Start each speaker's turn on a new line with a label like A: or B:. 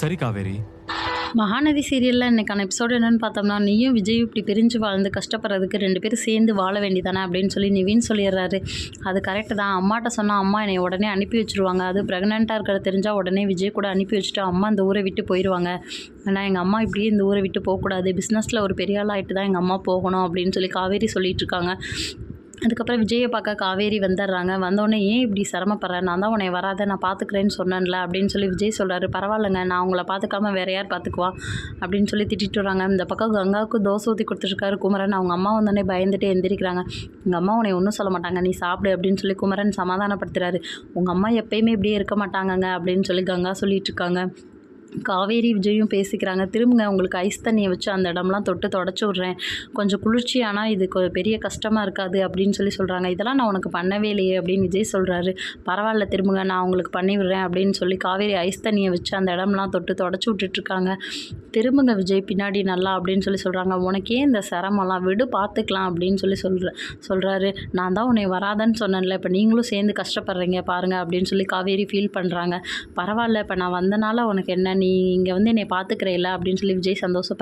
A: சரி காவேரி.
B: மகாநதி சீரியலில் இன்னைக்கான எபிசோடு என்னென்னு பார்த்தோம்னா நீயும் விஜயும் இப்படி பிரிஞ்சு வாழ்ந்து கஷ்டப்படுறதுக்கு ரெண்டு பேரும் சேர்ந்து வாழ வேண்டியதானே அப்படின்னு சொல்லி நிவின் சொல்லிடுறாரு. அது கரெக்டு தான். அம்மாட்ட சொன்னால் அம்மா என்னை உடனே அனுப்பி வச்சுருவாங்க. அது ப்ரெக்னெண்ட்டாக இருக்கிற தெரிஞ்சால் உடனே விஜய் கூட அனுப்பி வச்சுட்டு அம்மா இந்த ஊரை விட்டு போயிடுவாங்க ஆனால் எங்கள் அம்மா இப்படியே இந்த ஊரை விட்டு போகக்கூடாது. பிஸ்னஸில் ஒரு பெரிய ஆள் ஆகிட்டு தான் எங்கள் அம்மா போகணும் அப்படின்னு சொல்லி காவேரி சொல்லிட்டு இருக்காங்க. அதுக்கப்புறம் விஜயை பார்க்க காவேரி வந்துடுறாங்க. வந்தோடனே ஏன் இப்படி சிரமப்படுறேன் நான் தான் உன்னை வராத நான் பார்த்துக்கிறேன்னு சொன்னேன்ல அப்படின்னு சொல்லி விஜய் சொல்கிறாரு பரவாயில்லைங்க நான் உங்களை பார்த்துக்காம வேற யார் பார்த்துக்குவா? அப்படின்னு சொல்லி திட்டிட்டு வராங்க. இந்த பக்கம் கங்காவுக்கு தோசை ஊற்றி கொடுத்துருக்காரு குமரன். அவங்க அம்மா வந்தோடனே பயந்துட்டு எந்திரிக்கிறாங்க. எங்கள் அம்மா உன்னை ஒன்றும் சொல்ல மாட்டாங்க நீ சாப்பிடு அப்படின்னு சொல்லி குமரன் சமாதானப்படுத்துறாரு. உங்கள் அம்மா எப்பயுமே இப்படியே இருக்க மாட்டாங்கங்க அப்படின்னு சொல்லி கங்கா சொல்லிட்டு இருக்காங்க. காவேரி விஜயும் பேசிக்கிறாங்க. திரும்புங்க உங்களுக்கு ஐஸ் தண்ணியை வச்சு அந்த இடம்லாம் தொட்டு தொடச்சி விட்றேன். கொஞ்சம் குளிர்ச்சி ஆனால் இது கொ- பெரிய கஷ்டமாக இருக்காது அப்படின்னு சொல்லி சொல்கிறாங்க இதெல்லாம் நான் உனக்கு பண்ணவே இல்லையே அப்படின்னு விஜய் சொல்கிறாரு பரவாயில்ல திரும்புங்க நான் உங்களுக்கு பண்ணி விடுறேன் அப்படின்னு சொல்லி காவேரி ஐஸ் தண்ணியை வச்சு அந்த இடம்லாம் தொட்டு தொடச்சி விட்டுட்ருக்காங்க. திரும்புங்க விஜய் பின்னாடி நல்லா அப்படின்னு சொல்லி சொல்கிறாங்க உனக்கே இந்த சிரமம்லாம் விடு பார்த்துக்கலாம் அப்படின்னு சொல்லி சொல்கிற சொல்கிறாரு நான் தான் உன்னை வராதன்னு சொன்னேன்ல இப்போ நீங்களும் சேர்ந்து கஷ்டப்படுறீங்க பாருங்கள் அப்படின்னு சொல்லி காவேரி ஃபீல் பண்ணுறாங்க பரவாயில்ல இப்போ நான் வந்தனால உனக்கு என்ன நீ இங்கே வந்து என்னை பார்த்துக்கிறேல அப்படின்னு சொல்லி விஜய் சந்தோஷப்ப